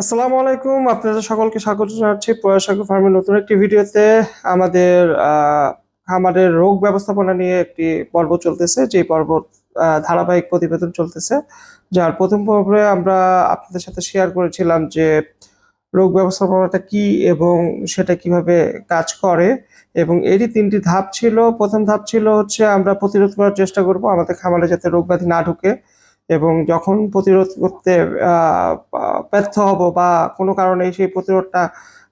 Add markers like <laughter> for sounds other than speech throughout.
আসসালামু আলাইকুম, আপনাদের সকলকে স্বাগত জানাচ্ছি প্রয়াসাগর ফার্মের নতুন একটি ভিডিওতে। আমাদের খামারের রোগ ব্যবস্থাপনা নিয়ে একটি পর্ব চলতেছে যে পর্ব ধারাবাহিক প্রতিবেদন চলতেছে। যার প্রথম পর্বে আমরা আপনাদের সাথে শেয়ার করেছিলাম যে রোগ ব্যবস্থাপনাটা কি এবং সেটা কীভাবে কাজ করে। এবং এরই তিনটি ধাপ ছিল। প্রথম ধাপ ছিল হচ্ছে আমরা প্রতিরোধ করার চেষ্টা করব, আমাদের খামারে যাতে রোগ ব্যাধি না ঢুকে। এবং যখন প্রতিরোধ করতে ব্যর্থ হব বা কোনো কারণে সেই প্রতিরোধটা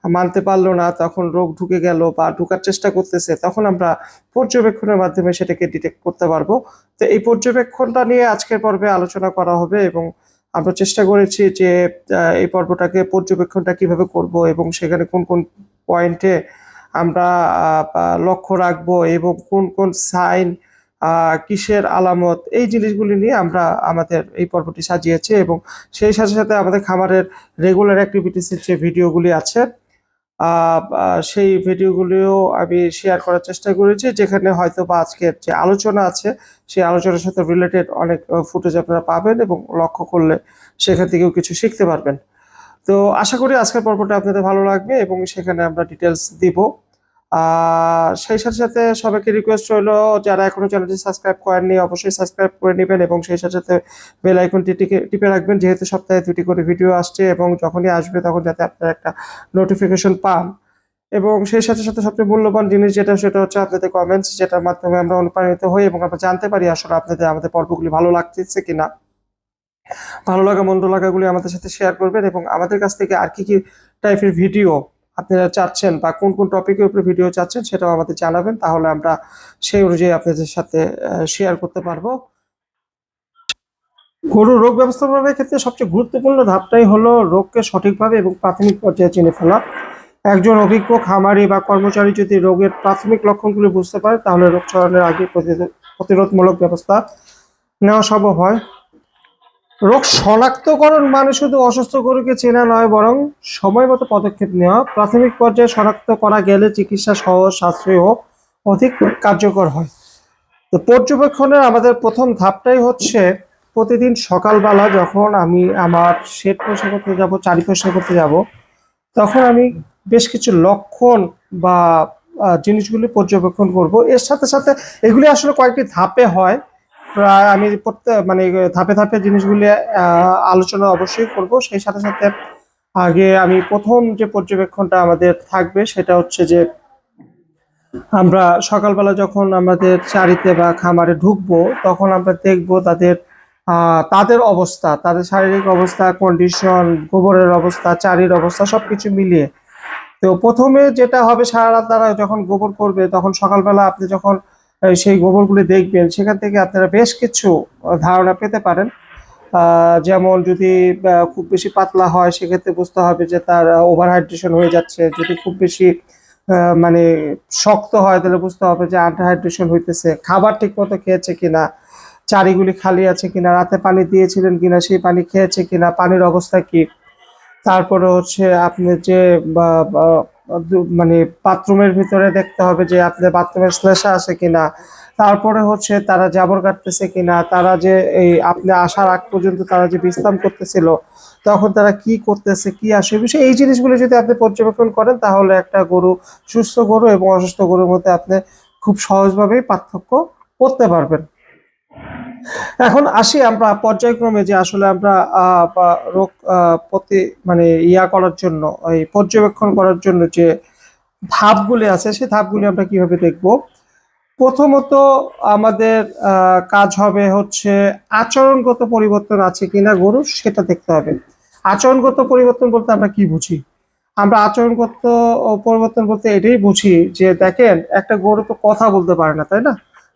মানতে পারল না, তখন রোগ ঢুকে গেল বা ঢুকার চেষ্টা করতেছে, তখন আমরা পর্যবেক্ষণের মাধ্যমে সেটাকে ডিটেক্ট করতে পারব। তো এই পর্যবেক্ষণটা নিয়ে আজকের পর্বে আলোচনা করা হবে এবং আমরা চেষ্টা করেছি যে এই পর্বটাকে পর্যবেক্ষণটা কীভাবে করব এবং সেখানে কোন কোন পয়েন্টে আমরা লক্ষ্য রাখব এবং কোন কোন সাইন কিসের আলামত? এই জিনিসগুলি নিয়ে আমরা আমাদের এই পর্বটি সাজিয়েছি এবং সেই সাথে সাথে আমাদের খামারের রেগুলার অ্যাক্টিভিটিসের যে ভিডিওগুলি আছে সেই ভিডিওগুলিও আমি শেয়ার করার চেষ্টা করেছি, যেখানে হয়তো বা আজকের যে আলোচনা আছে, সেই আলোচনার সাথে রিলেটেড অনেক ফুটেজ আপনারা পাবেন এবং লক্ষ্য করলে সেখান থেকেও কিছু শিখতে পারবেন। তো আশা করি আজকের পর্বটা আপনাদের ভালো লাগবে এবং সেখানে আমরা ডিটেলস দিব। আর সেই সাথে সাথে সবাইকে রিকোয়েস্ট রইল, যারা এখনও চ্যানেলটি সাবস্ক্রাইব করেননি, অবশ্যই সাবস্ক্রাইব করে নেবেন এবং সেই সাথে সাথে বেল আইকনটি টিপে রাখবেন। যেহেতু সপ্তাহে দুটি করে ভিডিও আসছে এবং যখনই আসবে তখন যাতে আপনারা একটা নোটিফিকেশন পান। এবং সেই সাথে সাথে সবচেয়ে মূল্যবান জিনিস যেটা, সেটা হচ্ছে আপনাদের কমেন্টস যেটার মাধ্যমে আমরা অনুপ্রাণিত হই এবং আমরা জানতে পারি আসলে আপনাদের, আমাদের পর্বগুলি ভালো লাগতেছে কিনা। ভালো লাগা, মন্দ লাগাগুলি আমাদের সাথে শেয়ার করবেন এবং আমাদের কাছ থেকে আর কি কি টাইপের ভিডিও আপনারা চাচ্ছেন বা কোন কোন টপিকের উপরে ভিডিও চাচ্ছেন সেটাও আমাদের জানাবেন, তাহলে আমরা সেই অনুযায়ী আপনাদের সাথে শেয়ার করতে পারব। গরু রোগ ব্যবস্থাপনার ক্ষেত্রে সবচেয়ে গুরুত্বপূর্ণ ধাপটাই হলো রোগকে সঠিকভাবে এবং প্রাথমিক পর্যায়ে চিনে ফেলা। একজন অভিজ্ঞ, খামারি বা কর্মচারী যদি রোগের প্রাথমিক লক্ষণগুলি বুঝতে পারে, তাহলে রোগ ছড়ানোর আগে প্রতিরোধ- প্রতিরোধমূলক ব্যবস্থা নেওয়া সম্ভব হয়। রোগ শনাক্তকরণ মানে শুধু অসুস্থ গরুকে চেনা নয়, বরং সময় মতো পদক্ষেপ নেওয়া। প্রাথমিক পর্যায়ে শনাক্ত করা গেলে চিকিৎসা সহজ সাশ্রয়ী ও অধিক কার্যকর হয়। তো পর্যবেক্ষণের আমাদের প্রথম ধাপটাই হচ্ছে প্রতিদিন সকালবেলা যখন আমি আমার শেড পরিষ্কার করতে যাব, চারি পরিষ্কার করতে যাব, তখন আমি বেশ কিছু লক্ষণ বা জিনিসগুলি পর্যবেক্ষণ করব। এর সাথে সাথে এগুলি আসলে কয়েকটি ধাপে হয়। প্রায় আমি প্রত্যেক মানে ধাপে ধাপে জিনিসগুলি আলোচনা অবশ্যই করব। সেই সাথে সাথে আগে আমি প্রথম যে পর্যবেক্ষণটা আমাদের থাকবে সেটা হচ্ছে যে, আমরা সকালবেলা যখন আমাদের চারিতে বা খামারে ঢুকবো, তখন আমরা দেখব তাদের তাদের অবস্থা, তাদের শারীরিক অবস্থা কন্ডিশন গোবরের অবস্থা, চারির অবস্থা সব কিছু মিলিয়ে। তো প্রথমে যেটা হবে, সারা রাত তারা যখন গোবর করবে, তখন সকালবেলা আপনি যখন সেই গোবরগুলি দেখবেন, সেখান থেকে আপনারা বেশ কিছু ধারণা পেতে পারেন। যেমন যদি খুব বেশি পাতলা হয়, সেক্ষেত্রে বুঝতে হবে যে তার ওভার হাইড্রেশন হয়ে যাচ্ছে। যদি খুব বেশি মানে শক্ত হয়, তাহলে বুঝতে হবে যে আন্ডার হাইড্রেশন হইতেছে। খাবার ঠিক মতো খেয়েছে কিনা? চারিগুলি খালি আছে কিনা? রাতে পানি দিয়েছিলেন কিনা? সেই পানি খেয়েছে কিনা? পানির অবস্থা কি? তারপরে হচ্ছে আপনি যে মানে বাথরুমের ভিতরে দেখতে হবে যে আপনার বাথরুমের শ্লেষা আছে কিনা। তারপরে হচ্ছে তারা জাবর কাটতেছে কিনা, তারা যে এই আপনি আসার আগ পর্যন্ত তারা যে বিশ্রাম করতেছিল, তখন তারা কি করতেছে, কি আসে বিষয়ে, এই জিনিসগুলো যদি আপনি পর্যবেক্ষণ করেন, তাহলে একটা গরু, সুস্থ গরু এবং অসুস্থ গরুর মধ্যে আপনি খুব সহজভাবেই পার্থক্য করতে পারবেন। এখন আসি আমরা পর্যায়ক্রমে যে আসলে আমরা রোগ প্রতি মানে ইয়া করার জন্য ওই পর্যবেক্ষণ করার জন্য যে ধাপগুলি আছে, সেই ধাপগুলি আমরা কীভাবে দেখব? প্রথমত আমাদের কাজ হবে হচ্ছে আচরণগত পরিবর্তন আছে কিনা গরু, সেটা দেখতে হবে। আচরণগত পরিবর্তন বলতে আমরা কি বুঝি? আমরা আচরণগত পরিবর্তন বলতে এটাই বুঝি যে দেখেন, একটা গরু তো কথা বলতে পারে না, তাই না?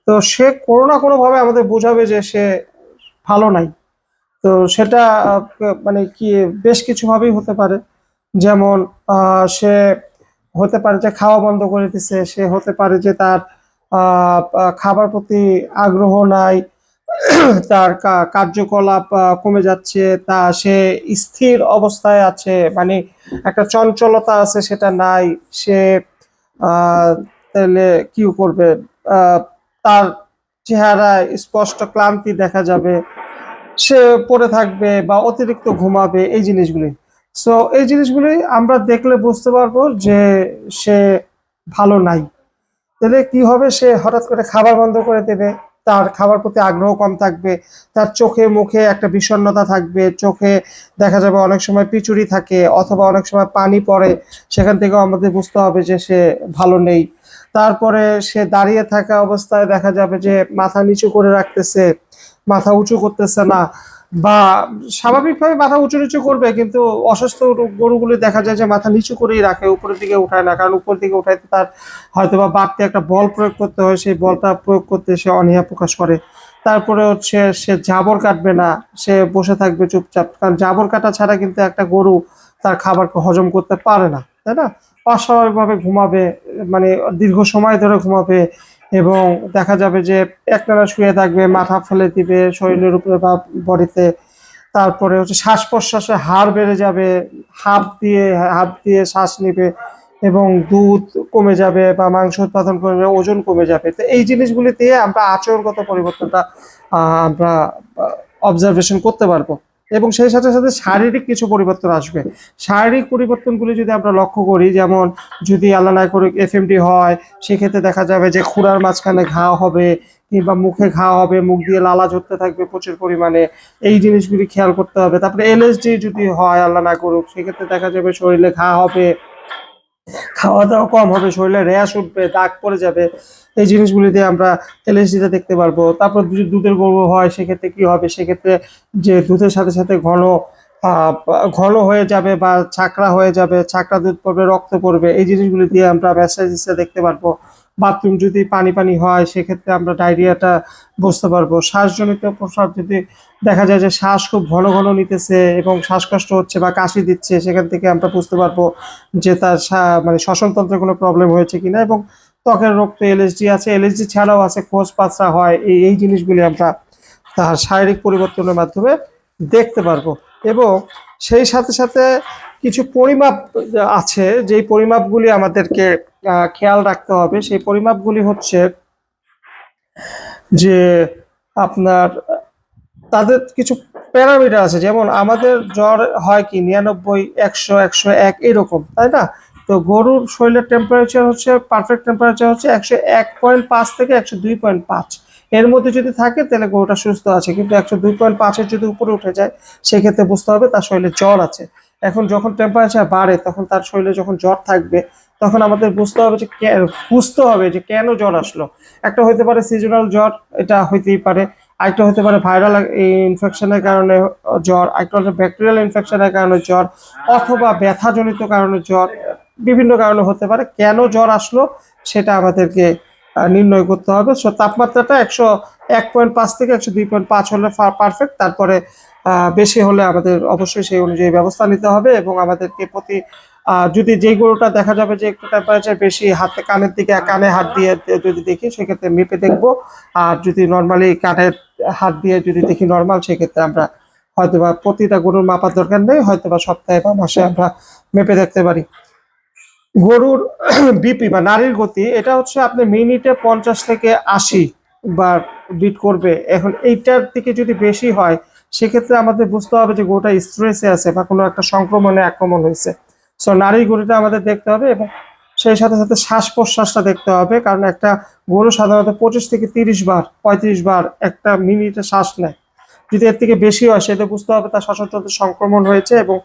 তো সে কোনো না কোনো ভাবে আমাদের বোঝাবে যে সে ভালো নাই। তো সেটা মানে কি, বেশ কিছু ভাবেই হতে পারে। যেমন সে হতে পারে যে খাওয়া বন্ধ করে দিছে, সে হতে পারে যে তার খাবার প্রতি আগ্রহ নাই, তার কার্যকলাপ কমে যাচ্ছে, তা সে স্থির অবস্থায় আছে মানে একটা চঞ্চলতা আছে সেটা নাই, সে তাহলে কি করবে? তার চেহারায় স্পষ্ট ক্লান্তি দেখা যাবে। সে পড়ে থাকবে বা অতিরিক্ত ঘুমাবে, এই জিনিসগুলি। সো এই জিনিসগুলি আমরা দেখলে বুঝতে পারব যে সে ভালো নাই। তাহলে কি হবে? সে হঠাৎ করে খাবার বন্ধ করে দেবে। তার খাবার প্রতি আগ্রহ কম থাকবে। তার চোখে মুখে একটা বিষণ্ণতা থাকবে। চোখে দেখা যাবে অনেক সময় পিচুরি থাকে অথবা অনেক সময় পানি পড়ে। সেখান থেকেও আমাদের বুঝতে হবে যে সে ভালো নেই। তারপরে সে দাঁড়িয়ে থাকা অবস্থায় দেখা যাবে যে মাথা নিচু করে রাখতেছে, মাথা উঁচু করতেছে না বা স্বাভাবিকভাবে মাথা উঁচু নিচু করবে, কিন্তু অসুস্থ গরুগুলি দেখা যায় যে মাথা নিচু করেই রাখে, উপরের দিকে উঠায় না, কারণ উপর দিকে উঠাইতে তার হয়তো বা বাড়তি একটা বল প্রয়োগ করতে হয়, সেই বলটা প্রয়োগ করতে সে অনীহা প্রকাশ করে। তারপরে হচ্ছে সে জাবর কাটবে না, সে বসে থাকবে চুপচাপ, কারণ জাবর কাটা ছাড়া কিন্তু একটা গরু তার খাবারকে হজম করতে পারে না, তাই না? অস্বাভাবিকভাবে ঘুমাবে মানে দীর্ঘ সময় ধরে ঘুমাবে এবং দেখা যাবে যে একটানা শুয়ে থাকবে, মাথা ফেলে দিবে, শরীরের উপরে বা বডিতে। তারপরে হচ্ছে শ্বাস প্রশ্বাসে হাড় বেড়ে যাবে, হাত দিয়ে হাত দিয়ে শ্বাস নিবে এবং দুধ কমে যাবে বা মাংস উৎপাদন করবে ওজন কমে যাবে। তো এই জিনিসগুলি দিয়ে আমরা আচরণগত পরিবর্তনটা আমরা অবজারভেশন করতে পারব। এবং সেই সাথে সাথে শারীরিক কিছু পরিবর্তন আসবে। শারীরিক পরিবর্তনগুলি যদি আমরা লক্ষ্য করি, যেমন যদি আল্লাহ না করে এফএমডি হয়, সেক্ষেত্রে দেখা যাবে যে খুঁড়ার মাঝখানে ঘা হবে কিংবা মুখে ঘা হবে, মুখ দিয়ে লালা ঝরতে থাকবে প্রচুর পরিমাণে। এই জিনিসগুলি খেয়াল করতে হবে। তারপরে এলএসডি যদি হয়, আল্লাহ না করুক, সেক্ষেত্রে দেখা যাবে শরীরে ঘা হবে। খাওয়া দাওয়া কম হবে, শরীরে র্যাশ উঠবে, দাগ পড়ে যাবে, এই জিনিসগুলি দিয়ে আমরা এলএসডিতে দেখতে পারব। তারপর যদি দুধের গর্ব হয়, সেক্ষেত্রে কি হবে? সেক্ষেত্রে যে দুধের সাথে সাথে ঘন ঘন হয়ে যাবে বা ছাকড়া হয়ে যাবে, ছাকড়া দুধ পড়বে, রক্ত পড়বে, এই জিনিসগুলি দিয়ে আমরা ম্যাসাজিসে দেখতে পারব। বাথরুম যদি পানি পানি হয়, সেক্ষেত্রে আমরা ডায়রিয়াটা বুঝতে পারব। শ্বাসজনিত প্রস্রাব যদি দেখা যায় যে শ্বাস খুব ঘন ঘন নিতেছে এবং শ্বাসকষ্ট হচ্ছে বা কাশি দিচ্ছে, সেখান থেকে আমরা বুঝতে পারব যে তার মানে শ্বসনতন্ত্রে কোনো প্রবলেম হয়েছে কিনা এবং ত্বকের রোগ তো এলএসডি আছে। এলএসডি ছাড়াও আছে, খোঁজ পাচরা হয়। এই এই জিনিসগুলি আমরা তার শারীরিক পরিবর্তনের মাধ্যমে দেখতে পারব এবং সেই সাথে সাথে কিছু পরিমাপ আছে, যেই পরিমাপগুলি আমাদেরকে খেয়াল রাখতে হবে, সেই পরিমাপগুলি হচ্ছে যে আপনার, তাদের কিছু প্যারামিটার আছে, যেমন আমাদের জ্বর হয় কি নিরানব্বই, একশো একশো এক, এরকম, তাই না? তো গরুর শরীরের টেম্পারেচার হচ্ছে পারফেক্ট টেম্পারেচার হচ্ছে একশো এক পয়েন্ট পাঁচ থেকে একশো দুই পয়েন্ট পাঁচ। এর মধ্যে যদি থাকে, তাহলে গরুটা সুস্থ আছে, কিন্তু একশো দুই পয়েন্ট পাঁচের যদি উপরে উঠে যায়, সেক্ষেত্রে বুঝতে হবে তার শরীরে জ্বর আছে। এখন যখন টেম্পারেচার বাড়ে, তখন তার শরীরে যখন জ্বর থাকবে, তখন আমাদের বুঝতে হবে যে বুঝতে হবে যে কেন জ্বর আসলো। একটা হতে পারে সিজনাল জ্বর, এটা হইতেই পারে। আরেকটা হতে পারে ভাইরাল ইনফেকশনের কারণে জ্বর, আরেকটা হচ্ছে ব্যাকটেরিয়াল ইনফেকশনের কারণে জ্বর, অথবা ব্যথাজনিত কারণে জ্বর, বিভিন্ন কারণে হতে পারে। কেন জ্বর আসলো, সেটা আমাদেরকে নির্ণয় করতে হবে। সো তাপমাত্রাটা একশো এক পয়েন্ট পাঁচ থেকে একশো দুই পয়েন্ট পাঁচ হলে পারফেক্ট তারপরে বেশি হলে আমাদের অবশ্যই সেই অনুযায়ী ব্যবস্থা নিতে হবে এবং আমাদেরকে প্রতি যদি যেই গরুটা দেখা যাবে যে একটু টেম্পারেচার বেশি, হাতে কানের দিকে কানে হাত দিয়ে যদি দেখি, সেক্ষেত্রে মেপে দেখব। আর যদি নর্মালি কানের হাত দিয়ে যদি দেখি নর্মাল সেক্ষেত্রে আমরা হয়তো বা প্রতিটা গরুর মাপার দরকার নেই হয়তো বা সপ্তাহে বা মাসে আমরা মেপে দেখতে পারি। গরুর <clears throat> বিপি বা নারীর গতি, এটা হচ্ছে আপনি মিনিটে পঞ্চাশ থেকে আশি বার বিট করবে। এখন এইটার দিকে যদি বেশি হয় সেক্ষেত্রে আমাদের বুঝতে হবে যে গরুটা স্ট্রেসে আছে বা কোনো একটা সংক্রমণে আক্রমণ হয়েছে। সো নারীর গরুটা আমাদের দেখতে হবে এবং সেই সাথে সাথে শ্বাস প্রশ্বাসটা দেখতে হবে কারণ একটা গরু সাধারণত পঁচিশ থেকে তিরিশ বার পঁয়ত্রিশ বার একটা মিনিটে শ্বাস নেয়। যদি এর থেকে বেশি হয় সেটা বুঝতে হবে তার শ্বাসতন্ত্রে সংক্রমণ হয়েছে এবং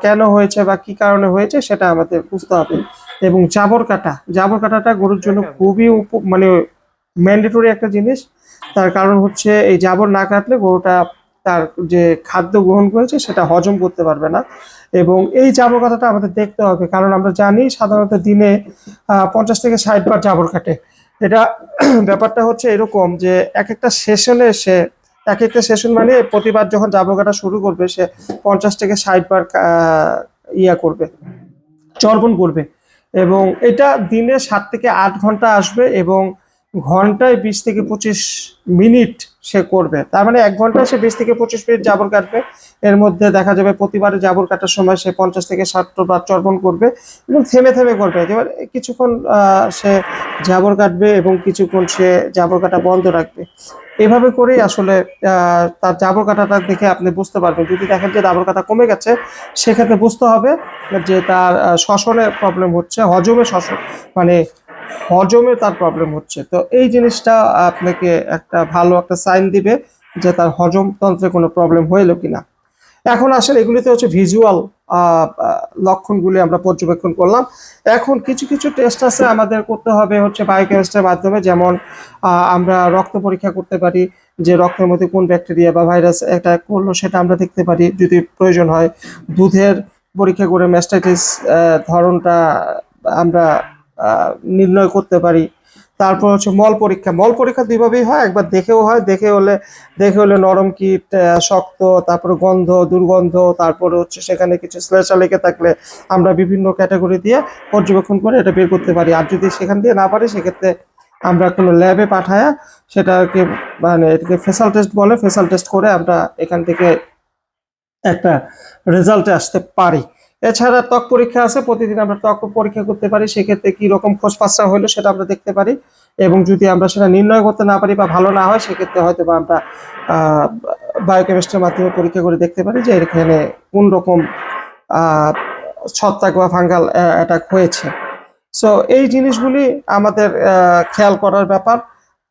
কেন হয়েছে বা কি কারণে হয়েছে সেটা আমাদের বুঝতে হবে। এবং জাবর কাটা জাবর কাটাটা গরুর জন্য খুবই উপ- মানে ম্যান্ডেটরি একটা জিনিস। তার কারণ হচ্ছে এই জাবর না কাটলে গরুটা তার যে খাদ্য গ্রহণ করেছে সেটা হজম করতে পারবে না। এবং এই জাবর কাটাটা আমাদের দেখতে হবে, কারণ আমরা জানি সাধারণত দিনে পঞ্চাশ থেকে ষাট বার জাবর কাটে। এটা <clears throat> ব্যাপারটা হচ্ছে এরকম যে এক একটা সেশনে সে, এক একটা সেশন মানে প্রতিবার যখন জাবর কাটা শুরু করবে, সে পঞ্চাশ থেকে ষাট বার ইয়া করবে, চর্বণ করবে। এবং এটা দিনে সাত থেকে আট ঘণ্টা আসবে এবং ঘন্টায় বিশ থেকে পঁচিশ মিনিট সে করবে। তার মানে এক ঘন্টায় সে বিশ থেকে পঁচিশ মিনিট জাবর কাটবে। এর মধ্যে দেখা যাবে প্রতিবারে জাবর কাটার সময় সে পঞ্চাশ থেকে ষাটটা বার চর্বণ করবে এবং থেমে থেমে করবে। এবার কিছুক্ষণ সে জাবর কাটবে এবং কিছুক্ষণ সে জাবর কাটা বন্ধ রাখবে। এভাবে করেই আসলে তার জাবর কাটাটা দেখে আপনি বুঝতে পারবেন। যদি দেখেন যে জাবর কাটা কমে গেছে, সেক্ষেত্রে বুঝতে হবে যে তার শ্বসনে প্রবলেম হচ্ছে, হজমে শ্বসন মানে হজমে তার প্রবলেম হচ্ছে। তো এই জিনিসটা আপনাকে একটা ভালো একটা সাইন দিবে যে তার হজম তন্ত্রে কোনো প্রবলেম হইল কিনা। এখন আসলে এগুলিতে হচ্ছে ভিজুয়াল লক্ষণগুলি আমরা পর্যবেক্ষণ করলাম। এখন কিছু কিছু টেস্ট আছে আমাদের করতে হবে হচ্ছে বায়োকেমিস্ট্রির মাধ্যমে। যেমন আমরা রক্ত পরীক্ষা করতে পারি যে রক্তের মধ্যে কোন ব্যাকটেরিয়া বা ভাইরাস অ্যাটাক করল সেটা আমরা দেখতে পারি। যদি প্রয়োজন হয়, দুধের পরীক্ষা করে ম্যাস্টাইটিস ধরনটা আমরা নির্ণয় করতে পারি। তারপর হচ্ছে মল পরীক্ষা। মল পরীক্ষা দুইভাবেই হয়। একবার দেখেও হয়, দেখে হলে দেখে হলে নরম কীট শক্ত, তারপরে গন্ধ, দুর্গন্ধ, তারপরে হচ্ছে সেখানে কিছু শ্লেষা লেগে থাকলে আমরা বিভিন্ন ক্যাটাগরি দিয়ে পর্যবেক্ষণ করে এটা বের করতে পারি। আর যদি সেখান দিয়ে না পারি, সেক্ষেত্রে আমরা কোনো ল্যাবে পাঠায়া সেটাকে মানে এটাকে ফেসাল টেস্ট বলে। ফেসাল টেস্ট করে আমরা এখান থেকে একটা রেজাল্টে আসতে পারি। এছাড়া ত্বক পরীক্ষা আছে, প্রতিদিন আমরা ত্বক পরীক্ষা করতে পারি। সেক্ষেত্রে কি রকম খোঁজ পাসরা হলো সেটা আমরা দেখতে পারি। এবং যদি আমরা সেটা নির্ণয় করতে না পারি বা ভালো না হয়, সেক্ষেত্রে হয়তো বা আমরা বায়োকেমিস্ট্রির মাধ্যমে পরীক্ষা করে দেখতে পারি যে এখানে কোন রকম ছত্রাক বা ফাঙ্গাল অ্যাটাক হয়েছে। সো এই জিনিসগুলি আমাদের খেয়াল করার ব্যাপার।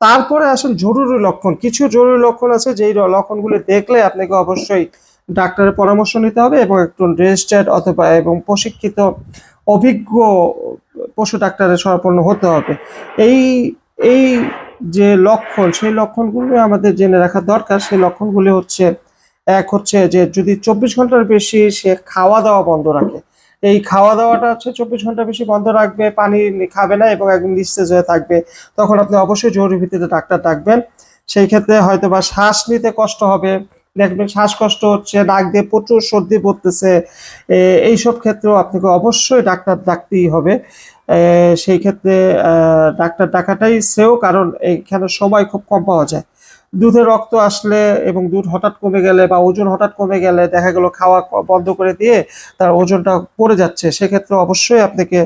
তারপরে আসলে জরুরি লক্ষণ। কিছু জরুরি লক্ষণ আছে, যেই লক্ষণগুলি দেখলে আপনাকে অবশ্যই ডাক্তারের পরামর্শ নিতে হবে এবং একজন রেজিস্টার্ড অথবা এবং প্রশিক্ষিত অভিজ্ঞ পশু ডাক্তারের সরাপন্ন হতে হবে। এই এই যে লক্ষণ, সেই লক্ষণগুলো আমাদের জেনে রাখা দরকার। সেই লক্ষণগুলি হচ্ছে, এক হচ্ছে যে যদি চব্বিশ ঘণ্টার বেশি সে খাওয়া দাওয়া বন্ধ রাখে। এই খাওয়া দাওয়াটা হচ্ছে চব্বিশ ঘণ্টা বেশি বন্ধ রাখবে, পানি খাবে না এবং একদম নিস্তেজ হয়ে থাকবে। তখন আপনি অবশ্যই জরুরি ভিত্তিতে ডাক্তার ডাকবেন। সেই ক্ষেত্রে হয়তো বা শ্বাস নিতে কষ্ট হবে দেখবেন শ্বাসকষ্ট হচ্ছে, নাক দিয়ে প্রচুর সর্দি পড়তেছে। এইসব ক্ষেত্রেও আপনাকে অবশ্যই ডাক্তার ডাকতেই হবে। সেই ক্ষেত্রে ডাক্তার ডাকাটাই শ্রেয়, কারণ এইখানে সময় খুব কম পাওয়া যায়। দুধে রক্ত আসলে এবং দুধ হঠাৎ কমে গেলে বা ওজন হঠাৎ কমে গেলে দেখা গেল খাওয়া বন্ধ করে দিয়ে তার ওজনটা পড়ে যাচ্ছে। সেক্ষেত্রে অবশ্যই আপনাকে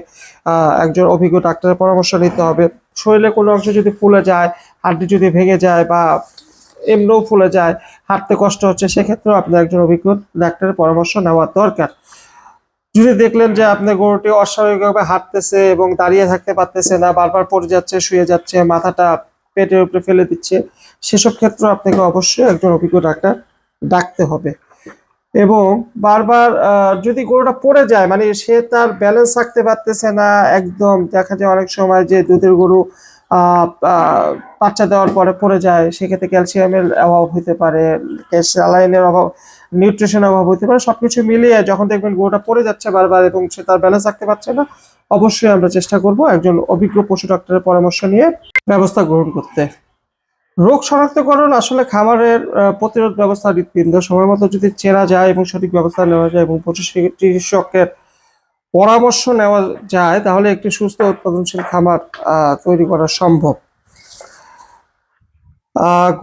একজন অভিজ্ঞ ডাক্তারের পরামর্শ নিতে হবে। শরীরে কোনো অংশ যদি ফুলে যায়, হাড্ডি যদি ভেঙে যায় বা এমনিও ফুলে যায়, হাঁটতে কষ্ট হচ্ছে, সেক্ষেত্রেও আপনার একজন অভিজ্ঞ ডাক্তারের পরামর্শ নেওয়া দরকার। যদি দেখলেন যে আপনার গরুটি অস্বাভাবিকভাবে হাঁটতেছে এবং দাঁড়িয়ে থাকতে পারতেছে না, বারবার পড়ে যাচ্ছে, শুয়ে যাচ্ছে, মাথাটা পেটের উপরে ফেলে দিচ্ছে, সেসব ক্ষেত্রে আপনাকে অবশ্যই একজন অভিজ্ঞ ডাক্তার ডাকতে হবে। এবং বারবার যদি গরুটা পড়ে যায় মানে সে তার ব্যালেন্স রাখতে পারতেছে না, একদম দেখা যায় অনেক সময় যে দুধের গরু বাচ্চা দেওয়ার পরে পড়ে যায়, সেক্ষেত্রে ক্যালসিয়ামের অভাব হতে পারে স্যালাইনের অভাব নিউট্রিশনের অভাব হতে পারে, সবকিছু মিলিয়ে যখন দেখবেন গরুটা পড়ে যাচ্ছে বারবার এবং সে তার ব্যালেন্স রাখতে পারছে না, অবশ্যই আমরা চেষ্টা করব একজন অভিজ্ঞ পশু ডাক্তারের পরামর্শ নিয়ে ব্যবস্থা গ্রহণ করতে। রোগ শনাক্তকরণ আসলে খামারের প্রতিরোধ ব্যবস্থা হৃৎপিণ্ড সময় মতো যদি চেনা যায় এবং সঠিক ব্যবস্থা নেওয়া যায় এবং পশু চিকি- চিকিৎসকের পরামর্শ নেওয়া যায়, তাহলে একটি সুস্থ উৎপাদনশীল খামার তৈরি করা সম্ভব।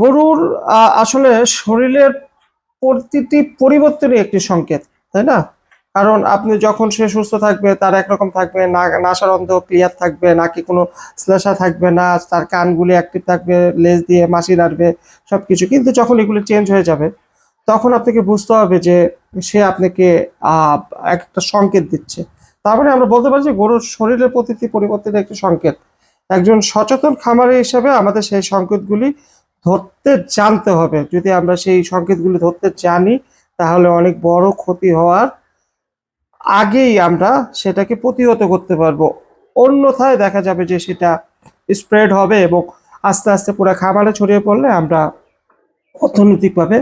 গরুর আসলে শরীরের প্রতিটি পরিবর্তনই একটি সংকেত, তাই না? কারণ আপনি যখন সে সুস্থ থাকবে, তার একরকম থাকবে, না, নাসার অন্ধ ক্লিয়ার থাকবে নাকি কোনো শ্লেষা থাকবে, না তার কানগুলি অ্যাক্টিভ থাকবে, লেজ দিয়ে মাসি নাড়বে সব কিছু কিন্তু যখন এগুলো চেঞ্জ হয়ে যাবে, তখন আপনাকে বুঝতে হবে যে সে আপনাকে একটা সংকেত দিচ্ছে। তারপরে আমরা বলতে পারি যে গরুর শরীরের প্রতিটি পরিবর্তনের একটি সংকেত। একজন সচেতন খামারি হিসেবে আমাদের সেই সংকেতগুলি ধরতে জানতে হবে। যদি আমরা সেই সংকেতগুলি ধরতে জানি, তাহলে অনেক বড় ক্ষতি হওয়ার আগেই আমরা সেটাকে প্রতিহত করতে পারব। অন্যথায় দেখা যাবে যে সেটা স্প্রেড হবে এবং আস্তে আস্তে পুরো খামারে ছড়িয়ে পড়লে আমরা অর্থনৈতিকভাবে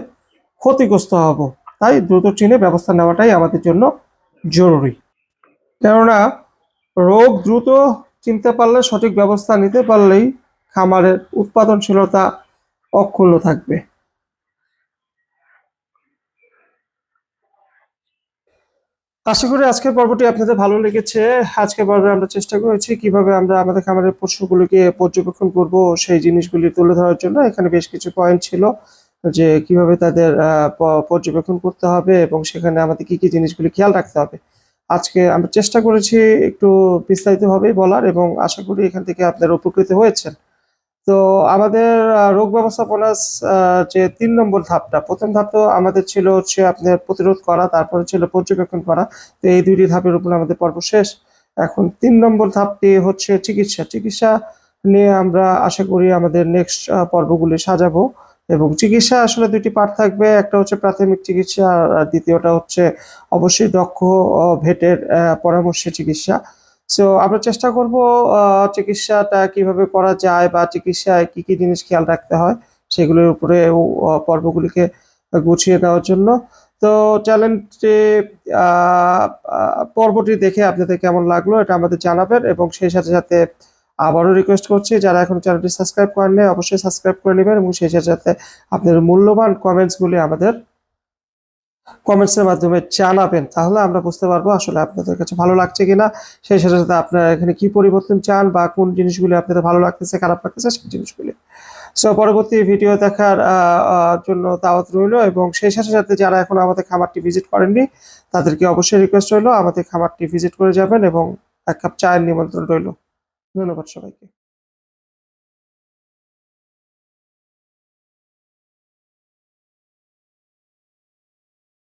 ক্ষতিগ্রস্ত হব। তাই দ্রুত চিনে ব্যবস্থা নেওয়াটাই আমাদের জন্য জরুরি। কেননা রোগ দ্রুত চিনতে পারলে, সঠিক ব্যবস্থা নিতে পারলেই খামারের উৎপাদনশীলতা অক্ষুণ্ণ থাকবে। আশা করি আজকের পর্বটি আপনাদের ভালো লেগেছে। আজকের পর্বে আমরা চেষ্টা করেছি কীভাবে আমরা আমাদের খামারের পশুগুলিকে পর্যবেক্ষণ করব, সেই জিনিসগুলি তুলে ধরার জন্য। এখানে বেশ কিছু পয়েন্ট ছিল যে কীভাবে তাদের পর্যবেক্ষণ করতে হবে এবং সেখানে আমাদের কি কি জিনিসগুলি খেয়াল রাখতে হবে। আজকে আমরা চেষ্টা করেছি একটু বিস্তারিতভাবে বলার এবং আশা করি এখান থেকে আপনারা উপকৃত হয়েছেন। তো আমাদের রোগ ব্যবস্থাপনার আহ, যে তিন নম্বর ধাপটা প্রথম ধাপ তো আমাদের ছিল হচ্ছে আপনার প্রতিরোধ করা তারপরে ছিল পর্যবেক্ষণ করা তো এই দুইটি ধাপের উপর আমাদের পর্ব শেষ। এখন তিন নম্বর ধাপটি হচ্ছে চিকিৎসা। চিকিৎসা নিয়ে আমরা আশা করি আমাদের নেক্সট পর্বগুলি সাজাবো। এবং চিকিৎসা আসলে দুটি পার্ট থাকবে। একটা হচ্ছে প্রাথমিক চিকিৎসা আর দ্বিতীয়টা হচ্ছে অবশ্যই দক্ষ ভেটের পরামর্শে চিকিৎসা। সো আমরা চেষ্টা করব চিকিৎসাটা কীভাবে করা যায় বা চিকিৎসায় কি কি জিনিস খেয়াল রাখতে হয় সেগুলোর উপরে পর্বগুলিকে গুছিয়ে দেওয়ার জন্য। তো আহ, পর্বটি দেখে আপনাদের কেমন লাগল এটা আমাদের জানাবেন এবং সেই সাথে সাথে আবারও রিকোয়েস্ট করছি, যারা এখন চ্যানেলটি সাবস্ক্রাইব করেননি, অবশ্যই সাবস্ক্রাইব করে নেবেন এবং সেই সাথে সাথে আপনাদের মূল্যবান কমেন্টসগুলি আমাদের কমেন্টসের মাধ্যমে জানাবেন। তাহলে আমরা বুঝতে পারব আসলে আপনাদের কাছে ভালো লাগছে কিনা, সেই সাথে সাথে আপনারা এখানে কি পরিবর্তন চান বা কোন জিনিসগুলি আপনাদের ভালো লাগতেছে, খারাপ লাগতেছে সেই জিনিসগুলি। সো পরবর্তী ভিডিও দেখার জন্য দাওয়াত রইল এবং সেই সাথে সাথে যারা এখন আমাদের খামারটি ভিজিট করেননি, তাদেরকে অবশ্যই রিকোয়েস্ট রইল, আমাদের খামারটি ভিজিট করে যাবেন এবং এক কাপ চায়ের নিমন্ত্রণ রইল। ধন্যবাদ সবাইকে।